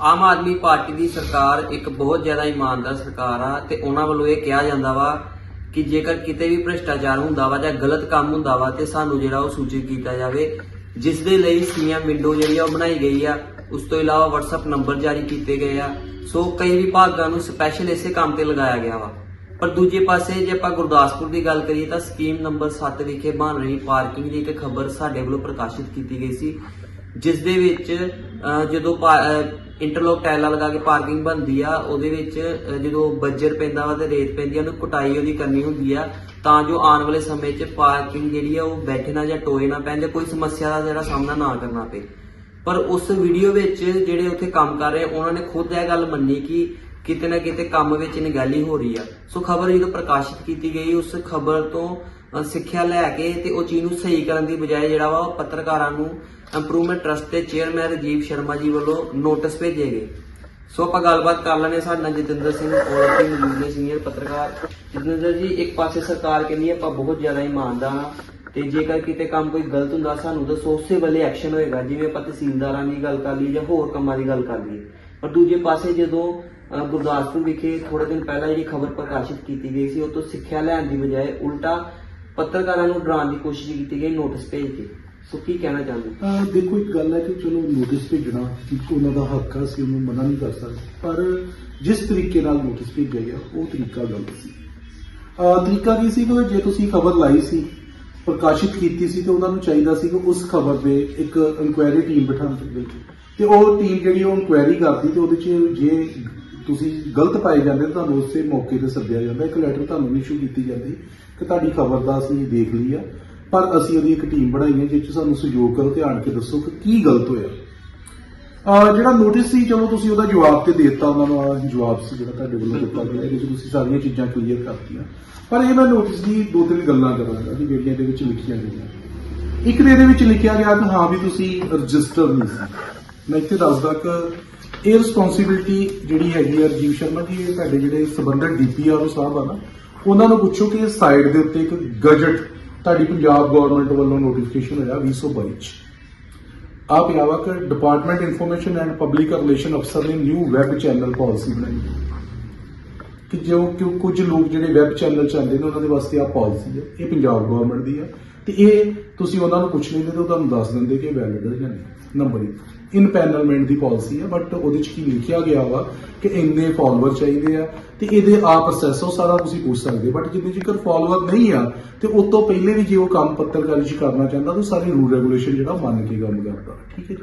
Aam Aadmi party ਦੀ ਸਰਕਾਰ ਇੱਕ ਬਹੁਤ ਜ਼ਿਆਦਾ ਇਮਾਨਦਾਰ ਸਰਕਾਰ ਆ ਤੇ ਉਹਨਾਂ ਵੱਲੋਂ ਇਹ ਕਿਹਾ ਜਾਂਦਾ ਵਾ ਕਿ ਜੇਕਰ ਕਿਤੇ ਵੀ ਭ੍ਰਿਸ਼ਟਾਚਾਰ ਹੁੰਦਾ ਵਾ ਜਾਂ ਗਲਤ ਕੰਮ ਹੁੰਦਾ ਵਾ ਤੇ ਸਾਨੂੰ ਜਿਹੜਾ ਉਹ ਸੂਚਿਤ ਕੀਤਾ ਜਾਵੇ ਜਿਸ ਦੇ ਲਈ ਸੀਐਮ ਵਿੰਡੋ ਜਿਹੜੀ ਆ ਉਹ ਬਣਾਈ ਗਈ ਆ। ਉਸ ਤੋਂ ਇਲਾਵਾ WhatsApp ਨੰਬਰ ਜਾਰੀ ਕੀਤੇ ਗਏ ਆ। ਸੋ ਕਈ ਵਿਭਾਗਾਂ ਨੂੰ ਸਪੈਸ਼ਲ ਇਸੇ ਕੰਮ ਤੇ ਲਗਾਇਆ ਗਿਆ ਵਾ। ਪਰ ਦੂਜੇ ਪਾਸੇ ਜੇ ਆਪਾਂ ਗੁਰਦਾਸਪੁਰ ਦੀ ਗੱਲ ਕਰੀਏ ਤਾਂ ਸਕੀਮ ਨੰਬਰ 7 ਵਿਖੇ ਬਣ ਰਹੀ ਪਾਰਕਿੰਗ ਦੀ ਇੱਕ ਖਬਰ ਸਾਡੇ ਵੱਲੋਂ ਪ੍ਰਕਾਸ਼ਿਤ ਕੀਤੀ ਗਈ ਸੀ ਜਿਸ ਦੇ ਵਿੱਚ ਅਹ, ਜਦੋਂ ਇੰਟਰਲੋਕ ਟਾਇਲਾਂ ਲਗਾ ਕੇ ਪਾਰਕਿੰਗ ਬਣਦੀ ਆ, ਉਹਦੇ ਵਿੱਚ ਜਦੋਂ ਬੱਜਰ ਪੈਂਦਾ ਵਾ ਤੇ ਰੇਤ ਪੈਂਦੀ ਆ, ਉਹਨੂੰ ਕਟਾਈ ਉਹਦੀ ਕਰਨੀ ਹੁੰਦੀ ਆ, ਤਾਂ ਜੋ ਆਉਣ ਵਾਲੇ ਸਮੇਂ 'ਚ ਪਾਰਕਿੰਗ ਜਿਹੜੀ ਆ, ਉਹ ਬੈਠੇ ਨਾ ਜਾਂ ਟੋਏ ਨਾ ਪੈਣ ਜਾਂ ਕੋਈ ਸਮੱਸਿਆ ਦਾ ਜਿਹੜਾ ਸਾਹਮਣਾ ਨਾ ਕਰਨਾ ਪਏ। ਪਰ ਉਸ ਵੀਡੀਓ ਵਿੱਚ ਜਿਹੜੇ ਉੱਥੇ ਕੰਮ ਕਰ ਰਹੇ ਉਹਨਾਂ ਨੇ ਖੁਦ ਇਹ ਗੱਲ ਮੰਨੀ ਕਿ ਕਿਤੇ ਨਾ ਕਿਤੇ ਕੰਮ ਵਿੱਚ ਨਿਗਾਲੀ ਹੋ ਰਹੀ ਆ। ਸੋ ਖਬਰ ਜਦੋਂ ਪ੍ਰਕਾਸ਼ਿਤ ਕੀਤੀ ਗਈ, ਉਸ ਖਬਰ ਤੋਂ ਸਿੱਖਿਆ ਲੈ ਕੇ ਤੇ ਉਹ ਚੀਜ਼ ਨੂੰ ਸਹੀ ਕਰਨ ਦੀ ਬਜਾਏ ਜਿਹੜਾ ਵਾ ਪੱਤਰਕਾਰਾਂ ਨੂੰ ਇੰਪਰੂਵਮੈਂਟ ਟਰਸਟ ਦੇ ਚੇਅਰਮੈਨ ਰਜੀਵ ਸ਼ਰਮਾ ਜੀ ਵੱਲੋਂ ਨੋਟਿਸ ਭੇਜੇ ਗਏ। ਸੋ ਆਪਾਂ ਗੱਲਬਾਤ ਕਰ ਲੈਣੇ ਸਾਡੇ ਨਾਲ ਜਤਿੰਦਰ ਸਿੰਘ ਔਰ ਦੀ ਮੌਜੂਦ ਨੇ ਸੀਨੀਅਰ ਪੱਤਰਕਾਰ। ਜਤਿੰਦਰ ਜੀ, ਇੱਕ ਪਾਸੇ ਸਰਕਾਰ ਕਹਿੰਦੀ ਹੈ, ਆਪਾਂ ਬਹੁਤ ਜ਼ਿਆਦਾ ਇਮਾਨਦਾਰ ਹਾਂ ਤੇ ਜੇਕਰ ਕਿਤੇ ਕੰਮ ਕੋਈ ਗਲਤ ਹੁੰਦਾ, ਸਾਨੂੰ ਦੱਸੋ, ਉਸੇ ਵੇਲੇ ਐਕਸ਼ਨ ਹੋਏਗਾ। ਜਿਵੇਂ ਆਪਾਂ ਤਹਿਸੀਲਦਾਰਾਂ ਦੀ ਗੱਲ ਕਰ ਲਈ ਜਾਂ ਹੋਰ ਕੰਮਾਂ ਦੀ ਗੱਲ ਕਰ ਲਈ ਪਰ ਦੂਜੇ ਪਾਸੇ ਜਦੋਂ ਗੁਰਦਾਸਪੁਰ ਵਿਖੇ ਥੋੜੇ ਦਿਨ ਪਹਿਲਾਂ ਜਿਹੜੀ ਖਬਰ ਪ੍ਰਕਾਸ਼ਿਤ ਕੀਤੀ ਗਈ ਸੀ, ਉਹ ਤੋਂ ਸਿੱਖਿਆ ਲੈਣ ਦੀ ਬਜਾਏ ਉਲਟਾ ਪੱਤਰਕਾਰਾਂ ਨੂੰ ਡਰਾਉਣ ਦੀ ਕੋਸ਼ਿਸ਼ ਕੀਤੀ ਗਈ, ਨੋਟਿਸ ਭੇਜ ਕੇ। ਸੋ ਕੀ ਕਹਿਣਾ ਚਾਹੁੰਦੇ ਅਹ ਦੇਖੋ, ਇੱਕ ਗੱਲ ਹੈ ਕਿ ਚਲੋ ਨੋਟਿਸ ਭੇਜਣਾ, ਇੱਕ ਉਹਨਾਂ ਦਾ ਹੱਕ ਆ ਸੀ ਉਹਨੂੰ ਮਨਾ ਨਹੀਂ ਕਰ ਸਕਦੇ। ਪਰ ਜਿਸ ਤਰੀਕੇ ਨਾਲ ਨੋਟਿਸ ਭੇਜਿਆ ਗਿਆ, ਉਹ ਤਰੀਕਾ ਗਲਤ ਸੀ। ਅਹ ਤਰੀਕਾ ਕੀ ਸੀ? ਕਿ ਜੇ ਤੁਸੀਂ ਖਬਰ ਲਾਈ ਸੀ, ਪ੍ਰਕਾਸ਼ਿਤ ਕੀਤੀ ਸੀ, ਤੇ ਉਹਨਾਂ ਨੂੰ ਚਾਹੀਦਾ ਸੀ ਕਿ ਉਸ ਖਬਰ ਦੇ ਇੱਕ ਇਨਕੁਆਇਰੀ ਟੀਮ ਬਿਠਾਉਣ ਦੇ ਤੇ ਉਹ ਟੀਮ ਜਿਹੜੀ ਉਹ ਇਨਕੁਆਇਰੀ ਕਰਦੀ, ਤੇ ਉਹਦੇ 'ਚ ਜੇ ਤੁਸੀਂ ਗਲਤ ਪਾਏ ਜਾਂਦੇ ਤੁਹਾਨੂੰ ਉਸੇ ਮੌਕੇ ਤੇ ਸੱਦਿਆ ਜਾਂਦਾ, ਇੱਕ ਲੈਟਰ ਤੁਹਾਨੂੰ ਇਸ਼ੂ ਕੀਤੀ ਜਾਂਦੀ, ਕਿ ਤੁਹਾਡੀ ਖਬਰ ਦਾ ਅਸੀਂ ਦੇਖ ਲਈ ਆ, ਪਰ ਅਸੀਂ ਉਹਦੀ ਇੱਕ ਟੀਮ ਬਣਾਈ ਹੈ, ਜਿਸ 'ਚ ਸਾਨੂੰ ਸਹਿਯੋਗ ਕਰੋ ਤੇ ਆਣ ਕੇ ਦੱਸੋ ਕਿ ਕੀ ਗਲਤ ਹੋਇਆ। ਜਿਹੜਾ ਨੋਟਿਸ ਸੀ, ਚਲੋ ਤੁਸੀਂ ਉਹਦਾ ਜਵਾਬ ਤੇ ਦੇ ਦਿੱਤਾ, ਉਹਨਾਂ ਨੂੰ ਜਵਾਬ ਸੀ ਜਿਹੜਾ ਤੁਹਾਡੇ ਵੱਲੋਂ ਦਿੱਤਾ ਗਿਆ, ਇਹਦੇ ਤੁਸੀਂ ਸਾਰੀਆਂ ਚੀਜ਼ਾਂ ਕਲੀਅਰ ਕਰਤੀਆਂ। ਪਰ ਇਹ ਮੈਂ ਨੋਟਿਸ ਦੀ ਦੋ ਤਿੰਨ ਗੱਲਾਂ ਕਰਾਂਗਾ ਕਿ ਜਿਹੜੀਆਂ ਇਹਦੇ ਵਿੱਚ ਲਿਖੀਆਂ ਗਈਆਂ। ਇੱਕ ਦੇ ਇਹਦੇ ਵਿੱਚ ਲਿਖਿਆ ਗਿਆ ਕਿ ਹਾਂ ਵੀ ਤੁਸੀਂ ਰਜਿਸਟਰ ਨਹੀਂ ਸੀ। ਮੈਂ ਇੱਥੇ ਦੱਸਦਾ ਕਿ ਇਹ ਰਿਸਪੌਂਸਿਬਿਲਟੀ ਜਿਹੜੀ ਹੈਗੀ ਆ ਰਜੀਵ ਸ਼ਰਮਾ ਜੀ, ਇਹ ਤੁਹਾਡੇ ਜਿਹੜੇ ਸਬੰਧਤ ਡੀਪੀਆਰਓ ਸਾਹਿਬ ਆ ਨਾ, ਉਹਨਾਂ ਨੂੰ ਪੁੱਛੋ ਕਿ ਇਸ ਸਾਈਡ ਦੇ ਉੱਤੇ ਇੱਕ ਗਜਟ ਤੁਹਾਡੀ ਪੰਜਾਬ ਗਵਰਨਮੈਂਟ ਵੱਲੋਂ ਨੋਟੀਫਿਕੇਸ਼ਨ ਹੋਇਆ 2022 ਚ। ਆ ਪਿਆ ਵਾ ਕਿ department information and public relation ਅਫਸਰ ਨੇ ਨਿਊ ਵੈਬ ਚੈਨਲ ਪਾਲਿਸੀ ਬਣਾਈ ਕਿ ਜੋ ਕਿ ਕੁਝ ਲੋਕ ਜਿਹੜੇ ਵੈਬ ਚੈਨਲ ਚੱਲਦੇ ਨੇ, ਉਹਨਾਂ ਦੇ ਵਾਸਤੇ ਆ ਪਾਲਿਸੀ ਹੈ। ਇਹ ਪੰਜਾਬ ਗਵਰਨਮੈਂਟ ਦੀ ਹੈ ਤੇ ਇਹ ਤੁਸੀਂ ਉਹਨਾਂ ਨੂੰ ਪੁੱਛ ਲੈਂਦੇ ਤਾਂ ਤੁਹਾਨੂੰ ਦੱਸ ਦਿੰਦੇ ਕਿ ਵੈਲਿਡ ਹੈ ਜਾਂ ਨਹੀਂ। ਨੰਬਰ 1 ਇਨਪੈਨਲਮੈਂਟ ਦੀ ਪਾਲਿਸੀ ਹੈ ਬਟ ਉਹਦੇ ਚ ਕੀ ਲਿਖਿਆ ਗਿਆ ਵਾ ਕਿ ਇੰਨੇ ਫਾਲੋਅਰ ਚਾਹੀਦੇ ਆ ਤੇ ਇਹਦੇ ਆ ਪ੍ਰੋਸੈਸ ਉਹ ਸਾਰਾ ਤੁਸੀਂ ਪੁੱਛ ਸਕਦੇ ਬਟ ਜਿੰਨੇ ਜੇਕਰ ਫਾਲੋਅਰ ਨਹੀਂ ਆ, ਤੇ ਉਸ ਤੋਂ ਪਹਿਲੇ ਵੀ ਜੇ ਉਹ ਕੰਮ ਪੱਤਰਕਾਰੀ ਚ ਕਰਨਾ ਚਾਹੁੰਦਾ, ਤਾਂ ਸਾਰੇ ਰੂਲ ਰੈਗੂਲੇਸ਼ਨ ਜਿਹੜਾ ਮੰਨ ਕੇ ਕੰਮ ਕਰਦਾ। ਠੀਕ ਹੈ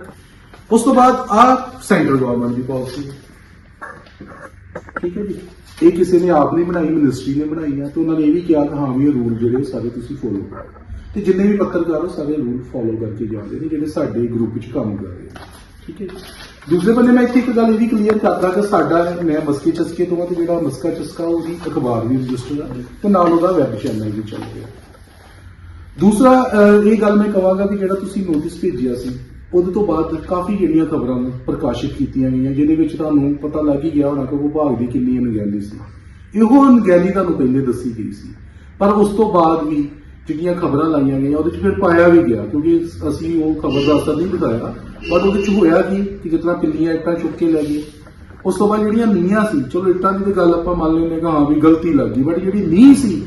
ਉਸ ਤੋਂ ਬਾਅਦ ਆ ਸੈਂਟਰਲ ਗਵਰਨਮੈਂਟ ਦੀ ਪਾਲਿਸੀ ਠੀਕ ਹੈ ਜੀ? ਇਹ ਕਿਸੇ ਨੇ ਆਪ ਨਹੀਂ ਬਣਾਈ ਮਿਨਿਸਟਰੀ ਨੇ ਬਣਾਈ ਆ, ਤੇ ਉਹਨਾਂ ਨੇ ਇਹ ਵੀ ਕਿਹਾ ਕਿ ਹਾਂ ਵੀ ਇਹ ਰੂਲ ਜਿਹੜੇ ਸਾਰੇ ਤੁਸੀਂ ਫੋਲੋ ਕਰੋ। ਤੇ ਜਿੰਨੇ ਵੀ ਪੱਤਰਕਾਰ ਉਹ ਸਾਰੇ ਰੂਲ ਫੋਲੋ ਕਰਕੇ ਜਾਂਦੇ ਨੇ, ਜਿਹੜੇ ਸਾਡੇ ਗਰੁੱਪ ਵਿੱਚ ਕੰਮ ਕਰ ਰਹੇ ਆ। ਠੀਕ ਹੈ ਦੂਸਰੇ ਬੰਦੇ ਮੈਂ ਇੱਥੇ ਇੱਕ ਗੱਲ ਇਹ ਵੀ ਕਲੀਅਰ ਕਰਦਾ ਕਿ ਸਾਡਾ ਮੈਂ ਮਸਕੇ ਚਸਕੇ ਤੋਂ ਆ ਤੇ ਜਿਹੜਾ ਮਸਕਾ ਚਸਕਾ ਉਹਦੀ ਅਖਬਾਰ ਵੀ ਰਜਿਸਟਰ ਆ ਤੇ ਨਾਲ ਉਹਦਾ ਵੈਬ ਚੈਨਲ ਵੀ ਚੱਲ ਰਿਹਾ। ਦੂਸਰਾ ਇਹ ਗੱਲ ਮੈਂ ਕਹਾਂਗਾ ਕਿ ਜਿਹੜਾ ਤੁਸੀਂ ਨੋਟਿਸ ਭੇਜਿਆ ਸੀ, ਉਹਦੇ ਤੋਂ ਬਾਅਦ ਕਾਫੀ ਜਿਹੜੀਆਂ ਖਬਰਾਂ ਪ੍ਰਕਾਸ਼ਿਤ ਕੀਤੀਆਂ ਗਈਆਂ, ਜਿਹਦੇ ਵਿੱਚ ਤੁਹਾਨੂੰ ਪਤਾ ਲੱਗ ਹੀ ਗਿਆ ਹੋਣਾ ਕਿ ਵਿਭਾਗ ਦੀ ਕਿੰਨੀ ਅਣਗਹਿਲੀ ਸੀ। ਇਹੋ ਅਣਗਹਿਲੀ ਤੁਹਾਨੂੰ ਪਹਿਲੇ ਦੱਸੀ ਗਈ ਸੀ। ਪਰ ਉਸ ਤੋਂ ਬਾਅਦ ਵੀ ਜਿਹੜੀਆਂ ਖਬਰਾਂ ਲਾਈਆਂ ਗਈਆਂ ਉਹਦੇ 'ਚ ਫਿਰ ਪਾਇਆ ਵੀ ਗਿਆ ਕਿਉਂਕਿ ਅਸੀਂ ਉਹ ਖਬਰ ਦਾ ਅਸਰ ਨਹੀਂ ਦਿਖਾਇਆ ਪਰ ਉਹਦੇ 'ਚ ਹੋਇਆ ਕੀ ਕਿ ਜਿਤਨਾ ਪਿੱਲੀਆਂ ਇੱਟਾਂ ਚੁੱਕ ਕੇ ਲੈ ਗਏ ਉਸ ਤੋਂ ਬਾਅਦ ਜਿਹੜੀਆਂ ਨੀਆਂ ਸੀ ਚਲੋ ਇੱਟਾਂ ਦੀ ਤਾਂ ਗੱਲ ਆਪਾਂ ਮੰਨ ਲੈਂਦੇ ਹਾਂ ਕਿ ਹਾਂ ਵੀ ਗਲਤੀ ਲੱਗ ਗਈ ਬਟ ਜਿਹੜੀ ਨੀਂਹ ਸੀ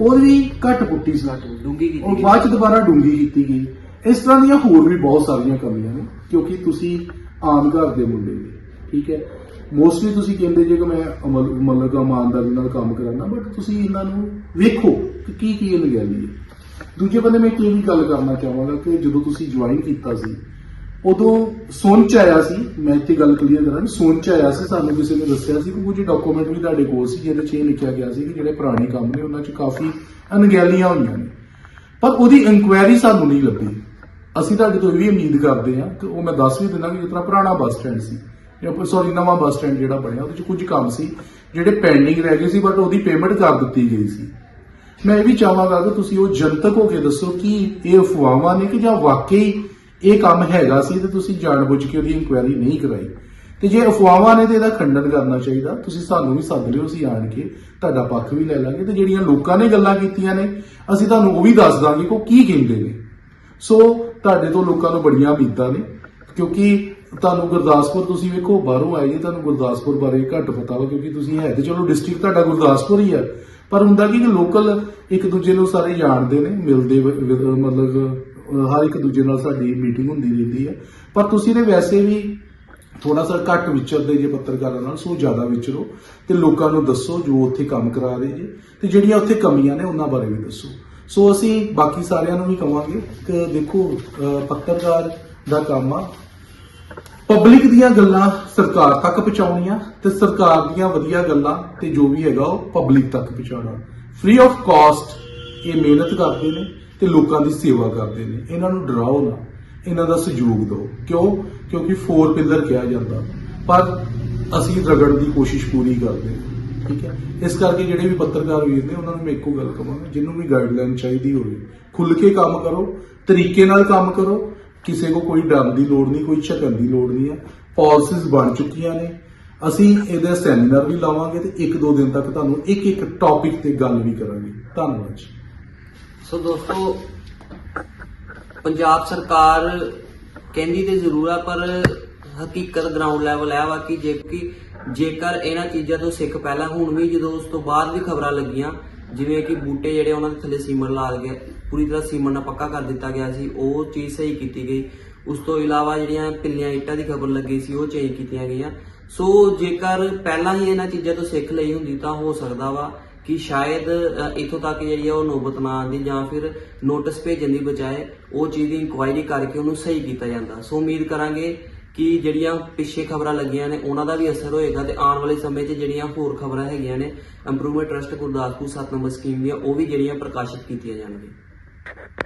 ਉਹਦੀ ਘੱਟ ਪੁੱਟੀ ਸੀ। ਡੂੰਗੀ ਕੀਤੀ ਉਹ ਬਾਅਦ ਚ ਦੁਬਾਰਾ ਡੂੰਗੀ ਕੀਤੀ ਗਈ। ਇਸ ਤਰ੍ਹਾਂ ਦੀਆਂ ਹੋਰ ਵੀ ਬਹੁਤ ਸਾਰੀਆਂ ਕਮੀਆਂ ਨੇ ਕਿਉਂਕਿ ਤੁਸੀਂ ਆਮ ਘਰ ਦੇ ਮੁੰਡੇ ਨੇ ਠੀਕ ਹੈ? ਮੋਸਟਲੀ ਤੁਸੀਂ ਕਹਿੰਦੇ ਜੇ ਕਿ ਮੈਂ ਅਮਲ ਮਤਲਬ ਇਮਾਨਦਾਰੀ ਨਾਲ ਕੰਮ ਕਰਾਂਗਾ ਬਟ ਤੁਸੀਂ ਇਹਨਾਂ ਨੂੰ ਵੇਖੋ। ਕਿ ਕੀ ਕੀ ਅਣਗਹਿਲੀ ਹੈ ਦੂਜੇ ਬੰਦੇ ਮੈਂ ਇੱਕ ਇਹ ਵੀ ਗੱਲ ਕਰਨਾ ਚਾਹਾਂਗਾ ਕਿ ਜਦੋਂ ਤੁਸੀਂ ਜੁਆਇਨ ਕੀਤਾ ਸੀ, ਉਦੋਂ ਸੁਣ ਚ ਆਇਆ ਸੀ, ਮੈਂ ਇੱਥੇ ਗੱਲ ਕਲੀਅਰ ਕਰਾਂ ਸੁਣ ਚ ਆਇਆ ਸੀ, ਸਾਨੂੰ ਕਿਸੇ ਨੇ ਦੱਸਿਆ ਸੀ ਕਿ ਕੁਝ ਡਾਕੂਮੈਂਟ ਵੀ ਤੁਹਾਡੇ ਕੋਲ ਸੀ ਜਿਹਦੇ ਚ ਇਹ ਲਿਖਿਆ ਗਿਆ ਸੀ ਕਿ ਜਿਹੜੇ ਪੁਰਾਣੇ ਕੰਮ ਨੇ, ਉਹਨਾਂ ਚ ਕਾਫੀ ਅਣਗਹਿਲੀਆਂ ਹੋਈਆਂ ਨੇ। ਪਰ ਉਹਦੀ ਇਨਕੁਆਇਰੀ ਸਾਨੂੰ ਨਹੀਂ ਲੱਭੀ। ਅਸੀਂ ਤੁਹਾਡੇ ਤੋਂ ਇਹ ਵੀ ਉਮੀਦ ਕਰਦੇ ਹਾਂ ਕਿ ਉਹ ਮੈਂ ਦੱਸ ਵੀ ਦਿੰਦਾ ਕਿ ਜਿਤਨਾ ਪੁਰਾਣਾ ਬੱਸ ਸਟੈਂਡ ਸੀ, ਜਾਂ ਸੌਰੀ ਨਵਾਂ ਬੱਸ ਸਟੈਂਡ ਜਿਹੜਾ ਬਣਿਆ, ਉਹਦੇ ਚ ਕੁਝ ਕੰਮ ਸੀ, ਜਿਹੜੇ ਪੈਂਡਿੰਗ ਰਹਿ ਗਏ ਸੀ ਬਟ ਉਹਦੀ ਪੇਮੈਂਟ ਕਰ ਦਿੱਤੀ ਗਈ ਸੀ। ਮੈਂ ਇਹ ਵੀ ਚਾਹਾਂਗਾ ਕਿ ਤੁਸੀਂ ਉਹ ਜਨਤਕ ਹੋ ਕੇ ਦੱਸੋ ਕਿ ਇਹ ਅਫਵਾਹਾਂ ਨੇ ਕਿ ਜਾਂ ਵਾਕਈ ਇਹ ਕੰਮ ਹੈਗਾ ਸੀ ਤੇ ਤੁਸੀਂ ਜਾਣਬੁੱਝ ਕੇ ਉਹਦੀ ਇਨਕੁਆਇਰੀ ਨਹੀਂ ਕਰਾਈ। ਤੇ ਜੇ ਅਫਵਾਹਾਂ ਨੇ ਤੇ ਇਹਦਾ ਖੰਡਨ ਕਰਨਾ ਚਾਹੀਦਾ, ਤੁਸੀਂ ਸਾਨੂੰ ਵੀ ਸੱਦ ਲਿਓ, ਅਸੀਂ ਆਣ ਕੇ ਤੁਹਾਡਾ ਪੱਖ ਵੀ ਲੈ ਲਾਂਗੇ ਤੇ ਜਿਹੜੀਆਂ ਲੋਕਾਂ ਨੇ ਗੱਲਾਂ ਕੀਤੀਆਂ ਨੇ, ਅਸੀਂ ਤੁਹਾਨੂੰ ਉਹ ਵੀ ਦੱਸ ਦਾਂਗੇ ਕਿ ਉਹ ਕੀ ਕਹਿੰਦੇ ਨੇ। ਸੋ ਤੁਹਾਡੇ ਤੋਂ ਲੋਕਾਂ ਨੂੰ ਬੜੀਆਂ ਉਮੀਦਾਂ ਨੇ, ਕਿਉਂਕਿ ਤੁਹਾਨੂੰ ਗੁਰਦਾਸਪੁਰ ਤੁਸੀਂ ਵੇਖੋ, ਬਾਹਰੋਂ ਆਏ ਜੀ, ਤੁਹਾਨੂੰ ਗੁਰਦਾਸਪੁਰ ਬਾਰੇ ਘੱਟ ਪਤਾ ਵਾ, ਕਿਉਂਕਿ ਤੁਸੀਂ ਹੈ ਤੇ ਚਲੋ ਡਿਸਟ੍ਰਿਕਟ ਤੁਹਾਡਾ ਗੁਰਦਾਸਪੁਰ ਹੀ ਆ। ਪਰ ਹੁੰਦਾ ਕੀ ਕਿ ਲੋਕਲ ਇੱਕ ਦੂਜੇ ਨੂੰ ਸਾਰੇ ਜਾਣਦੇ ਨੇ, ਮਿਲਦੇ ਮਤਲਬ ਹਰ ਇੱਕ ਦੂਜੇ ਨਾਲ ਸਾਡੀ ਮੀਟਿੰਗ ਹੁੰਦੀ ਰਹਿੰਦੀ ਹੈ। ਪਰ ਤੁਸੀਂ ਨੇ ਵੈਸੇ ਵੀ ਥੋੜਾ ਸਾ ਘੱਟ ਵਿਚਰਦੇ ਜੇ ਪੱਤਰਕਾਰਾਂ ਨਾਲ, ਸੋ ਜ਼ਿਆਦਾ ਵਿਚਰੋ ਤੇ ਲੋਕਾਂ ਨੂੰ ਦੱਸੋ ਜੋ ਉੱਥੇ ਕੰਮ ਕਰਾ ਰਹੇ ਜੇ ਤੇ ਜਿਹੜੀਆਂ ਉੱਥੇ ਕਮੀਆਂ ਨੇ ਉਹਨਾਂ ਬਾਰੇ ਵੀ ਦੱਸੋ। ਸੋ ਅਸੀਂ ਬਾਕੀ ਸਾਰਿਆਂ ਨੂੰ ਵੀ ਕਵਾਂਗੇ ਕਿ ਦੇਖੋ ਪੱਤਰਕਾਰ ਦਾ ਕੰਮ ਆ ਪਬਲਿਕ ਦੀਆਂ ਗੱਲਾਂ ਸਰਕਾਰ ਤੱਕ ਪਹੁੰਚਾਉਣੀਆਂ ਤੇ ਸਰਕਾਰ ਦੀਆਂ ਵਧੀਆ ਗੱਲਾਂ ਤੇ ਜੋ ਵੀ ਹੈਗਾ ਉਹ ਪਬਲਿਕ ਤੱਕ ਪਹੁੰਚਾਉਣਾ। ਫ੍ਰੀ ਆਫ ਕਾਸਟ ਇਹ ਮਿਹਨਤ ਕਰਦੇ ਨੇ ਤੇ ਲੋਕਾਂ ਦੀ ਸੇਵਾ ਕਰਦੇ ਨੇ। ਇਹਨਾਂ ਨੂੰ ਡਰਾਓ ਨਾ। ਇਹਨਾਂ ਦਾ ਸਹਿਯੋਗ ਦਿਓ। ਕਿਉਂ? ਕਿਉਂਕਿ ਫੋਰ ਪਿਲਰ ਕਿਹਾ ਜਾਂਦਾ। ਪਰ ਅਸੀਂ ਰਗੜ ਦੀ ਕੋਸ਼ਿਸ਼ ਪੂਰੀ ਕਰਦੇ ਹਾਂ। ਠੀਕ ਹੈ? ਇਸ ਕਰਕੇ ਜਿਹੜੇ ਵੀ ਪੱਤਰਕਾਰ ਵੀਰ ਨੇ, ਉਹਨਾਂ ਨੂੰ ਮੈਂ ਇੱਕੋ ਗੱਲ ਕਹਾਂਗਾ ਜਿਹਨੂੰ ਵੀ ਗਾਈਡਲਾਈਨ ਚਾਹੀਦੀ ਹੋਵੇ ਖੁੱਲ ਕੇ ਕੰਮ ਕਰੋ, ਤਰੀਕੇ ਨਾਲ ਕੰਮ ਕਰੋ ਕਿਸੇ ਕੋ ਕੋਈ ਡਰਨ ਦੀ ਲੋੜ ਨਹੀਂ, ਕੋਈ ਝਕਣ ਦੀ ਲੋੜ ਨਹੀਂ ਹੈ। ਪਾਲਿਸੀਜ਼ ਬਣ ਚੁੱਕੀਆਂ ਨੇ। ਅਸੀਂ ਇਹਦਾ ਸੈਮੀਨਾਰ ਵੀ ਲਾਵਾਂਗੇ ਤੇ ਇੱਕ ਦੋ ਦਿਨ ਤੱਕ ਤੁਹਾਨੂੰ ਇੱਕ ਇੱਕ ਟੌਪਿਕ ਤੇ ਗੱਲ ਵੀ ਕਰਾਂਗੇ। ਧੰਨਵਾਦ ਜੀ। ਸੋ ਦੋਸਤੋ, ਪੰਜਾਬ ਸਰਕਾਰ ਕਹਿੰਦੀ ਤੇ ਜ਼ਰੂਰ ਆ, ਪਰ ਹਕੀਕਤ ਗਰਾਊਂਡ ਲੈਵਲ ਹੈ ਵਾ ਕਿ ਜੇ ਕਿ ਜੇਕਰ ਇਹਨਾਂ ਚੀਜ਼ਾਂ ਤੋਂ ਸਿੱਖ ਪਹਿਲਾਂ, ਹੁਣ ਵੀ ਜਦੋਂ ਉਸ ਤੋਂ ਬਾਅਦ ਵੀ ਖਬਰਾਂ ਲੱਗੀਆਂ, ਜਿਵੇਂ ਕਿ ਬੂਟੇ ਜਿਹੜੇ ਉਹਨਾਂ ਦੇ ਥੱਲੇ ਸੀਮਨ ਲਾ ਗਏ ਪੂਰੀ ਤਰ੍ਹਾਂ ਸੀਮਨ ਨਾਲ ਪੱਕਾ ਕਰ ਦਿੱਤਾ ਗਿਆ ਸੀ ਉਹ ਚੀਜ਼ ਸਹੀ ਕੀਤੀ ਗਈ। ਉਸ ਤੋਂ ਇਲਾਵਾ ਜਿਹੜੀਆਂ ਪਿੱਲੀਆਂ ਇੱਟਾਂ ਦੀ ਖਬਰ ਲੱਗੀ ਸੀ ਉਹ ਚੇਂਜ ਕੀਤੀਆਂ ਗਈਆਂ। ਸੋ ਜੇਕਰ ਪਹਿਲਾਂ ਹੀ ਇਹਨਾਂ ਚੀਜ਼ਾਂ ਤੋਂ ਸਿੱਖ ਲਈ ਹੁੰਦੀ ਤਾਂ ਹੋ ਸਕਦਾ ਵਾ ਕਿ ਸ਼ਾਇਦ ਅ, ਇੱਥੋਂ ਤੱਕ ਜਿਹੜੀ ਆ ਉਹ ਨੌਬਤ ਨਾ ਆਉਂਦੀ ਜਾਂ ਫਿਰ ਨੋਟਿਸ ਭੇਜਣ ਦੀ ਬਜਾਏ ਉਹ ਚੀਜ਼ ਦੀ ਇਨਕੁਆਇਰੀ ਕਰਕੇ ਉਹਨੂੰ ਸਹੀ ਕੀਤਾ ਜਾਂਦਾ। ਸੋ ਉਮੀਦ ਕਰਾਂਗੇ ਕਿ ਜਿਹੜੀਆਂ ਪਿੱਛੇ ਖਬਰਾਂ ਲੱਗੀਆਂ ਨੇ ਉਹਨਾਂ ਦਾ ਵੀ ਅਸਰ ਹੋਏਗਾ ਤੇ ਆਉਣ ਵਾਲੇ ਸਮੇਂ 'ਚ ਜਿਹੜੀਆਂ ਹੋਰ ਖਬਰਾਂ ਹੈਗੀਆਂ ਨੇ improvement trust Gurdaspur 7 number scheme ਦੀਆਂ ਉਹ ਵੀ ਜਿਹੜੀਆਂ ਪ੍ਰਕਾਸ਼ਿਤ ਕੀਤੀਆਂ ਜਾਣਗੀਆਂ। Thank you.